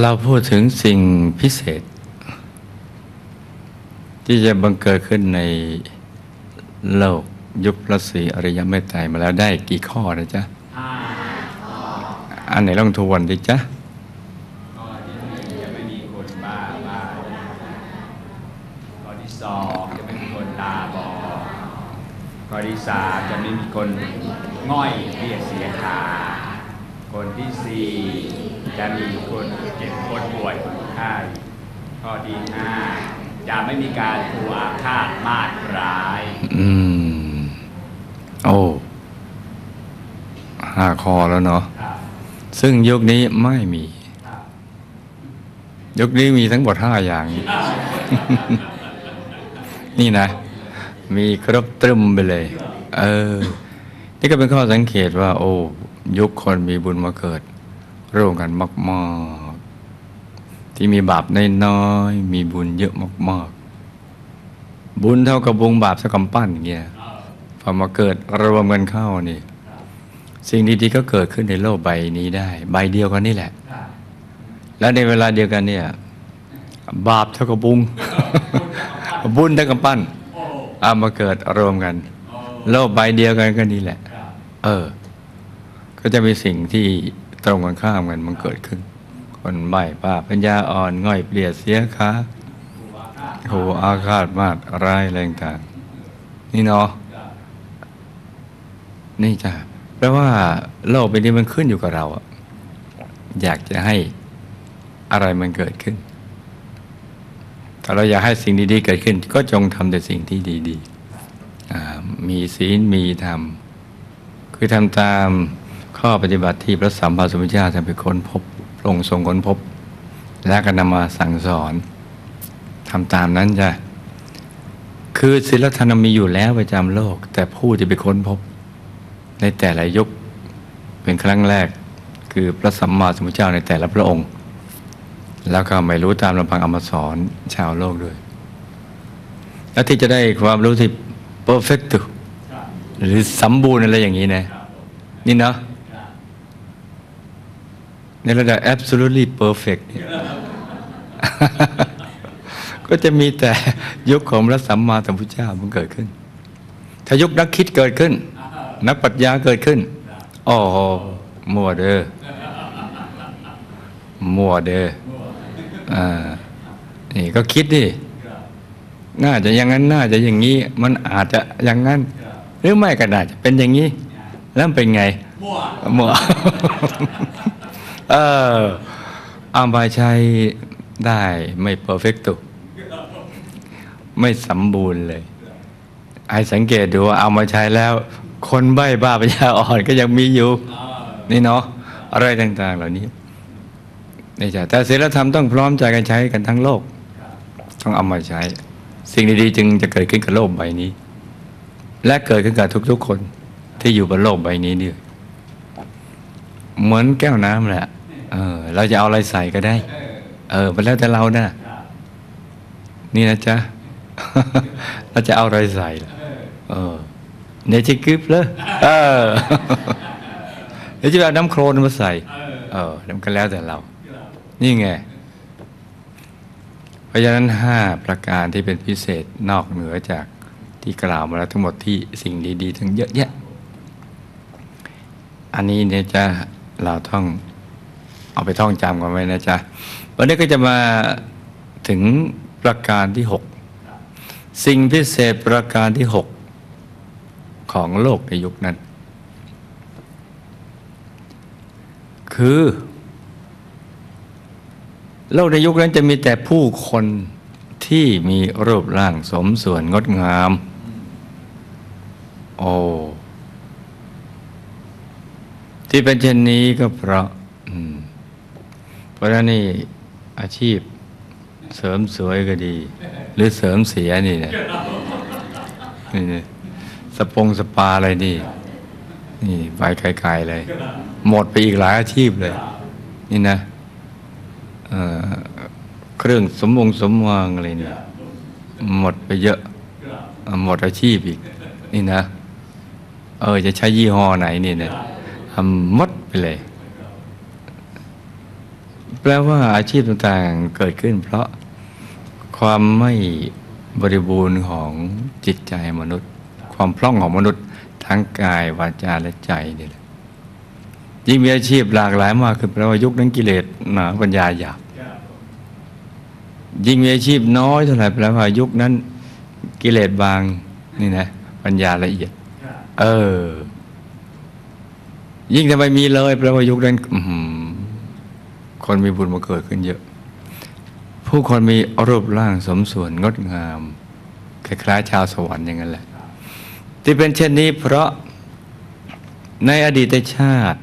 เราพูดถึงสิ่งพิเศษ ที่จะบังเกิดขึ้นในโลกยุคพระศรีอริยเมตไตรมาแล้วได้กี่ข้อนะจ๊ะอันไหนลองทวนดิจ๊ะข้อที่หนึ่งจะไม่มีคนบ้าบ้าข้อที่สองจะไม่มีคนตาบอดข้อที่สามจะไม่มีคนง่อยเรียกเสียขา คนที่สี่จะมีคนเจ็บคนป่วยคนไข้ข้อที่ห้าจะไม่มีการถูกอาฆาตมาดร้าย อืม โอ้ห้าข้อแล้วเนาะครับซึ่งยุคนี้ไม่มีครับยุคนี้มีทั้งหมดห้าอย่าง นี่นะ มีครบตรึมไปเลย เออ นี่ก็เป็นข้อสังเกตว่า โอ้ยุคคนมีบุญมาเกิด ร่วมกันมากๆ ที่มีบาปน้อยๆมีบุญเยอะมากๆ บุญเท่ากับวงบาปเท่ากับปั้นอย่างเงี้ยพอมาเกิดรวมกันเข้านี่ สิ่งดีๆก็เกิดขึ้นในโลกใบนี้ได้ ใบเดียวกันนี่แหละ แล้วในเวลาเดียวกันเนี่ย บาปเท่ากับบุญบุญเท่ากับปั้นเอามาเกิดรวมกัน โลกใบเดียวกันก็นี่แหละ เออ ก็จะมีสิ่งที่ตรงกันข้ามกันมันเกิดขึ้น คนใบ้ป้าปัญญาอ่อนง่อยเปลี่ยเสียขาโหอาฆาตมาดร้ายแรงต่าง นี่เนาะนี่จ้ะแปลว่าโลกใบนี้มันขึ้นอยู่กับเราอะอยากจะให้อะไรมันเกิดขึ้นถ้าเราอยากให้สิ่งดีๆ เกิดขึ้น ก็จงทำแต่สิ่งที่ดี ๆ มีศีลมีธรรม คือทำตามข้อปฏิบัติที่พระสัมมาสัมพุทธเจ้าท่านไปค้นพบพระองทรงค้นพบ และก็นำมาสั่งสอนทำตามนั้นจ้ะคือศีลธรรมมีอยู่แล้วประจำโลก แต่ผู้ที่ไปค้นพบ ในแต่ละยุคเป็นครั้งแรก คือพระสัมมาสัมพุทธเจ้าในแต่ละพระองค์ แล้วก็ไม่รู้ตามลำพังเอามาสอนชาวโลกด้วย แล้วที่จะได้ความรู้ที่ perfect หรือสมบูรณ์อะไรอย่างนี้นะ นี่เนาะในระดับ absolutely perfect เนี่ยก็จะมีแต่ยุคของพระสัมมาสัมพุทธเจ้ามันเกิดขึ้น ถ้ายุคนักคิดเกิดขึ้น นักปรัชญาเกิดขึ้นอ้โหมัวเด้อมัวเด้ออ่านี่ก็คิดดิน่าจะอย่างนั้นน่าจะอย่างนี้ มันอาจจะอย่างนั้น หรือไม่ก็น่าจะเป็นอย่างนี้ แล้วมันเป็นไงมั่วหมอเออเอามาใช้ได้ไม่เพอร์เฟกตุไม่สมบูรณ์เลยไอ้สังเกตดูว่าเอามาใช้แล้ว คนใบ้บ้าปัญญาอ่อนก็ยังมีอยู่อ่านี่เนาะอะไรต่าง ๆ เหล่านี้นี่จ้ะแต่ศีลธรรมต้องพร้อมใจกันใช้กันทั้งโลก ต้องเอามาใช้ สิ่งดีๆจึงจะเกิดขึ้นกับโลกใบนี้ และเกิดขึ้นกับทุกๆคนที่อยู่บนโลกใบนี้ด้วยเหมือนแก้วน้ำแหละเออ เราจะเอาอะไรใส่ก็ได้ เออมันแล้วแต่เรานะนี่นะจ๊ะเราจะเอาอะไรใส่เออเนจิกริปเลยเออเดี๋ยวจะเอาน้ำโครนมาใส่ เออแล้วมันก็แล้วแต่เรา นี่ไงเพราะฉะนั้นห้าประการที่เป็นพิเศษนอกเหนือจาก ที่กล่าวมาแล้วทั้งหมดที่สิ่งดีๆทั้งเยอะแยะ อันนี้เนี่ยจะเราท่องเอาไปท่องจำกันไว้นะจ๊ะ วันนี้ก็จะมาถึงประการที่หกสิ่งพิเศษประการที่หกของโลกในยุคนั้น คือ โลกในยุคนั้นจะมีแต่ผู้คนที่มีรูปร่างสมส่วนงดงาม โอ้ ที่เป็นเช่นนี้ก็เพราะเพราะนั้นนี่อาชีพเสริมสวยก็ดี หรือเสริมเสียนี่นะนี่นะสปงสปาอะไรนี่ นี่ไปไกลๆเลย หมดไปอีกหลายอาชีพเลย นี่นะเเครื่องสมวงสมวางอะไรเนี่ยหมดไปเยอะ หมดอาชีพอีก นี่นะ เออจะใช้ยี่ห้อไหนนี่เนี่ย หมดไปเลย แปลว่าอาชีพต่างๆเกิดขึ้น เพราะความไม่บริบูรณ์ของจิตใจมนุษย์ ความพร่องของมนุษย์ทั้งกายวาจาและใจนี่แหละยิ่งมีอาชีพหลากหลายมากขึ้นแปลว่ายุคนั้นกิเลสหนาปัญญาหยาบยิ่งมีอาชีพน้อยเท่าไหร่แปลว่ายุคนั้นกิเลสบางนี่นะปัญญาละเอียด เออ ยิ่งทำไมมีเลยแปลว่ายุคนั้นคนมีบุญมาเกิดขึ้นเยอะ ผู้คนมีรูปร่างสมส่วนงดงาม คล้ายๆชาวสวรรค์อย่างนั้นแหละ ที่เป็นเช่นนี้เพราะในอดีตชาติ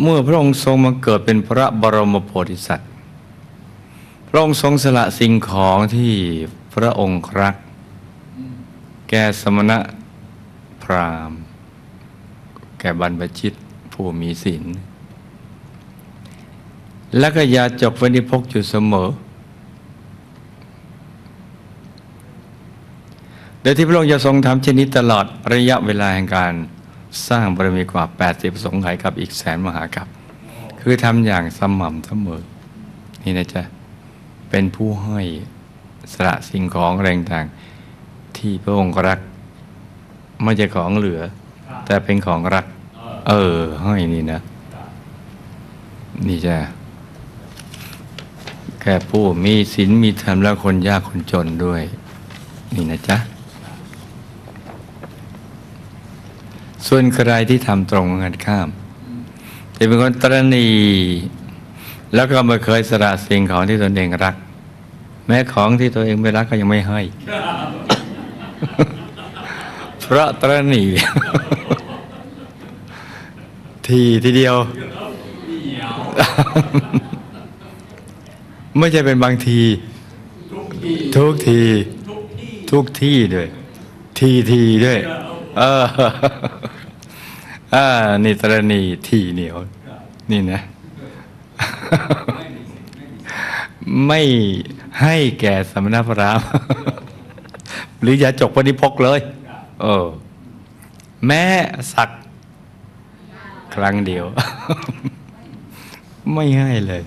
เมื่อพระองค์ทรงมาเกิดเป็นพระบรมโพธิสัตว์ พระองค์ทรงสละสิ่งของที่พระองค์รัก แก่สมณะพราหมณ์ แก่บรรพชิตผู้มีศีลและก็อย่าจกไว้ในพกอยู่เสมอ โดยที่พระองค์จะทรงทำเช่นนี้ตลอดระยะเวลาแห่งการสร้างบารมีกว่า 80 สงไขยกับอีกแสนมหากับ คือทำอย่างสม่ำเสมอ นี่นะจ๊ะ เป็นผู้ให้สละสิ่งของแรงต่างที่พระองค์รัก ไม่ใช่ของเหลือ แต่เป็นของรัก เออให้นี่นะ นี่จ้ะแค่ผู้มีศีลมีธรรมและคนยากคนจนด้วย นี่นะจ๊ะ ส่วนใครที่ทำตรงกันข้ามจะเป็นคนตรณีแล้วก็ไม่เคยสละสิ่งของที่ตนเองรัก แม้ของที่ตัวเองไม่รักก็ยังไม่ให้เพ ระตรณี ทีทีเดียว ไม่ใช่เป็นบางที ทุกที ทุกที่ด้วย ทีทีด้วย เอออ่านี่ตรณีทีเหนียว นี่นะ ไม่ให้แก่สมณพราหมณ์หรือยาจกปฏิพกเลย เออ แม้สัก ครั้งเดียว ไม่ให้เลย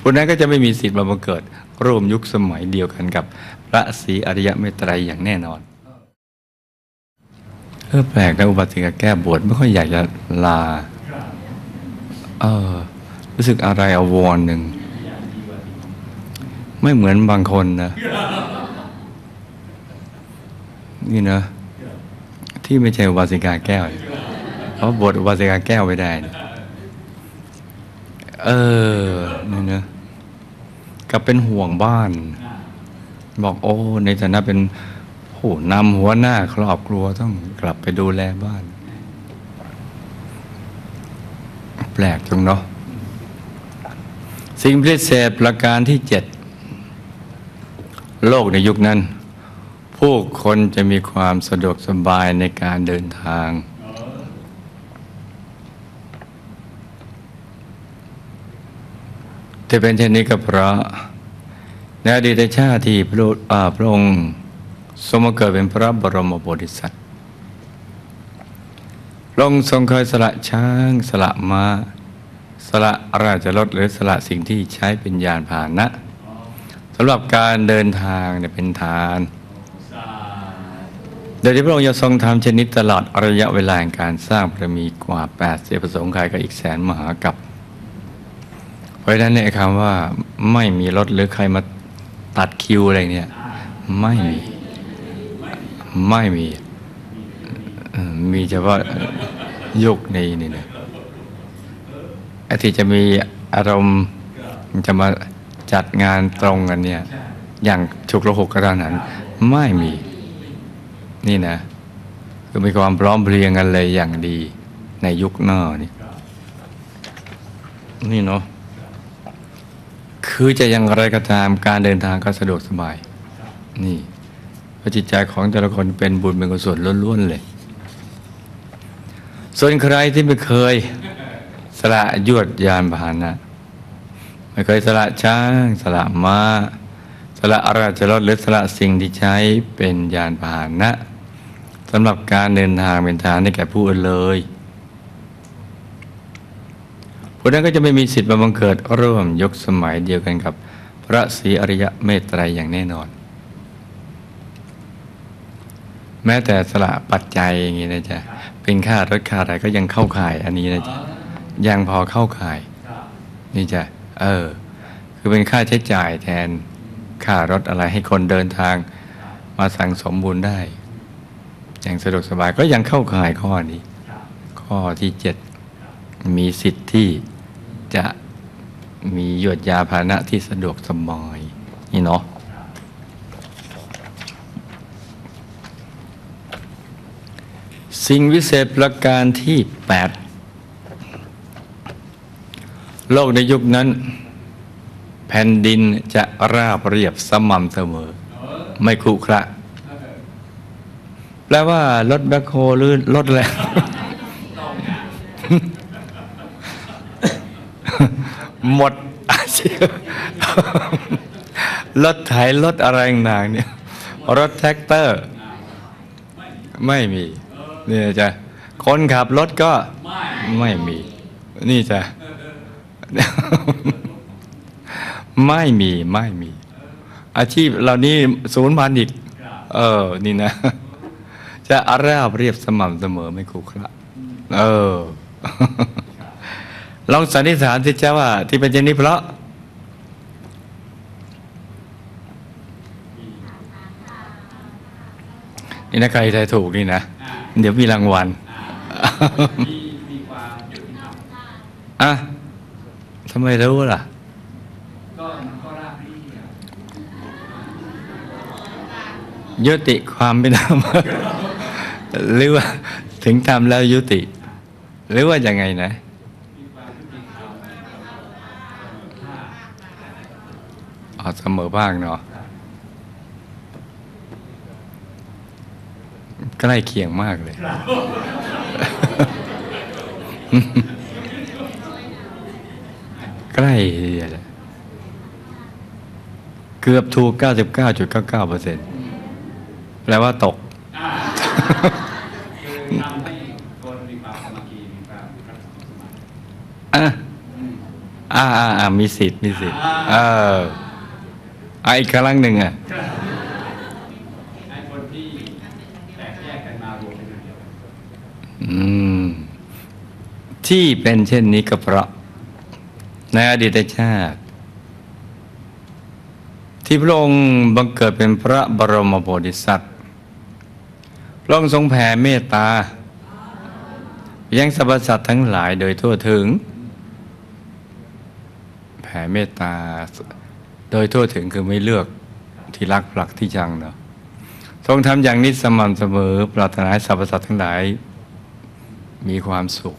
ผู้นั้นก็จะไม่มีสิทธิ์มาบังเกิด ร่วมยุคสมัยเดียวกันกับ พระศรีอริยเมตไตรยอย่างแน่นอนเออแปลกนะอุบัติกาแก้บวชไม่ค่อยอยากจะลา เออ รู้สึกอะไรอาวรณ์หนึ่ง ไม่เหมือนบางคนนะ นี่นะ ที่ไม่ใช่อุบาสิกาแก้ว เพราะบทอุบาสิกาแก้วไม่ได้เนี่เออนี่นะกับเป็นห่วงบ้าน บอกโอ้ ในฐานะเป็นผู้นำหัวหน้าครอบครัวต้องกลับไปดูแลบ้าน แปลกจังเนาะสิ่งพิเศษประการที่เจ็ดโลกในยุคนั้น ผู้คนจะมีความสะดวกสบายในการเดินทางที่เป็นเช่นนี้ก็เพราะในอดีตชาติที่พระอ่าพระองค์ทรงมาเกิดเป็นพระบรมโพธิสัตว์พระองค์ทรงเคยสละช้าง สละมา้า สละราชรถหรือสละสิ่งที่ใช้เป็นยานพาหนะสำหรับการเดินทางเนี่ยเป็นทาน โดยที่พระองค์จะทรงทำเช่นนี้ตลอดระยะเวลาการสร้างบารมีกว่า80ประสงค์กายกับอีกแสนมหากับ เพราะฉะนั้นเนี่ยคำว่าไม่มีรถหรือใครมาตัดคิวอะไรเนี่ยไม่มี ไม่มี มีเฉพาะยุคนี้นี่นะไอ้ที่จะมีอารมณ์จะมาจัดงานตรงกันเนี่ย อย่างฉุกระหกกระดานหันไม่มี นี่นะคือมีความพร้อมเพรียงกันเลยอย่างดีในยุคหน้านี่นี่เนาะคือจะอย่างไรก็ตามการเดินทางก็สะดวกสบาย นี่พระจิตใจของแต่ละคนเป็นบุญเป็นกุศลล้วนๆเลย ส่วนใครที่ไม่เคยสละยวดยานพาหนะไม่เคยสละช้าง สละม้า สละอราชรถหรือสละสิ่งที่ใช้เป็นยานพาหนะ สำหรับการเดินทางเป็นทางให้แก่ผู้อื่นเลยผู้นั้นก็จะไม่มีสิทธิ์มาบังเกิดร่วมยกสมัยเดียวกันกับ พระศรีอริยะเมตไตรอย่างแน่นอน แม้แต่สละปัจจัยอย่างนี้นะจ๊ะเป็นค่ารถค่าอะไรก็ยังเข้าข่ายอันนี้นะจ๊ะยังพอเข้าข่าย นี่จ้ะเออ คือเป็นค่าใช้จ่ายแทนค่ารถอะไรให้คนเดินทางมาสั่งสมบุญได้ อย่างสะดวกสบายก็ยังเข้าข่ายข้อนี้ ข้อที่เจ็ดมีสิทธิ์ที่จะมียวดยาพาหนะที่สะดวกสบายนี่เนาะสิ่งวิเศษประการที่ 8 โลกในยุคนั้น แผ่นดินจะราบเรียบสม่ำเสมอ ไม่ครุขระ แปลว่ารถแบคโฮหรือรถอะไรหมดอาชีพรถไถรถอะไรต่างเนี่ย รถแท็กเตอร์ ไม่มี นี่จ้ะคนขับรถก็ไม่มี นี่จ้ะไม่มีไม่มี อาชีพเหล่านี้ศูนย์พันอีก เออ นี่นะ จะอาราบเรียบสม่ำเสมอไม่ครุขระเออลองสันนิษฐานสิจ้าว่า ที่เป็นเช่นนี้เพราะนี่นะใครทายถูกนี่นะ เดี๋ยวมีรางวัลมีมีความยุติธรรมอะทำไมรู้ล่ะก็มันก็ราบเรียบยุติความเป็นธรรม หรือว่าถึงทำแล้วยุติ หรือว่ายังไงนะมีความยุติธรรมอ๋อเสมอภาคเนาะใกล้เคียงมากเลย ใกล้เลยเกือบถูก 99.99เปอร์เซ็นต์แปลว่าตก คือทำให้คนมีความสามัคคีมีความรักสมัครสมานอะอืมอ่าอ่าอ่ามีสิทธิ์มีสิทธิ์เอออะอีกครั้งหนึ่งอะให้คนที่แตกแยกกันมารวมเป็นหนึ่งเดียวกันอืมที่เป็นเช่นนี้ก็เพราะ ในอดีตชาติ ที่พระองค์บังเกิดเป็นพระบรมโพธิสัตว์ พระองค์ทรงแผ่เมตตา ยังสรรพสัตว์ทั้งหลายโดยทั่วถึง แผ่เมตตาโดยทั่วถึงคือไม่เลือกที่รักผลักที่ชังเนาะทรงทำอย่างนี้สม่ำเสมอ ปรารถนาให้สรรพสัตว์ทั้งหลาย มีความสุข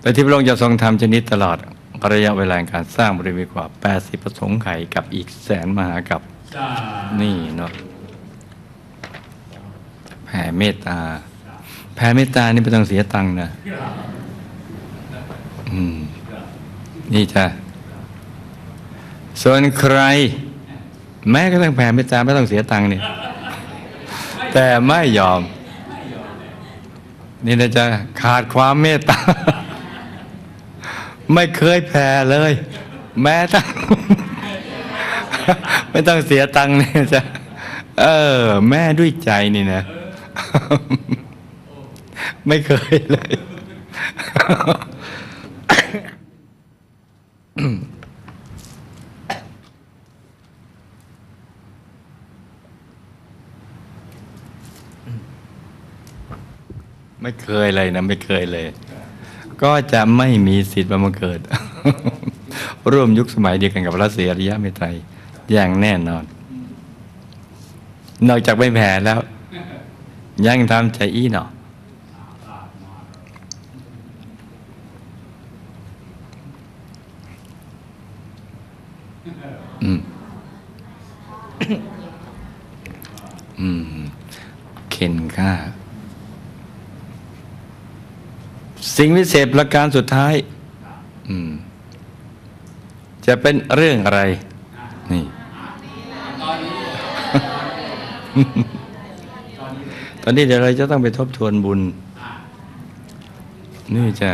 แต่ที่พระองค์จะทรงทำชนิดตลอดระยะเวลาการสร้างบริเวณกว่า 80 ประสงค์ไขกับอีกแสนมหากับจ้านี่เนาะ แผ่เมตตา แผ่เมตตานี่ไม่ต้องเสียตังค์นะนี่จ้ะส่วนใคร แม้ก็ต้องแผ่เมตตาไม่ต้องเสียตังค์เนี่ย แต่ไม่ยอม นี่นะจ๊ะขาดความเมตตา ไม่เคยแผ่เลย แม้ตั้งไม่ต้องเสียตังค์เนี่ยจ้ะเออ แม่ด้วยใจนี่นะ ไม่เคยเลย ไม่เคยเลยนะ ไม่เคยเลย ก็จะไม่มีสิทธิ์มาบังเกิด ร่วมยุคสมัยเดียวกันกับพระเสียริยะเมตไตรอย่างแน่นอน นอกจากไม่แผ่แล้ว ยังทำใจอี้หนออืม อืม เข็นค่า สิ่งวิเศษประการสุดท้าย อืม จะเป็นเรื่องอะไร นี่ อนนี้เดี๋ยวเราจะต้องไปทบทวนบุญ นี่จะ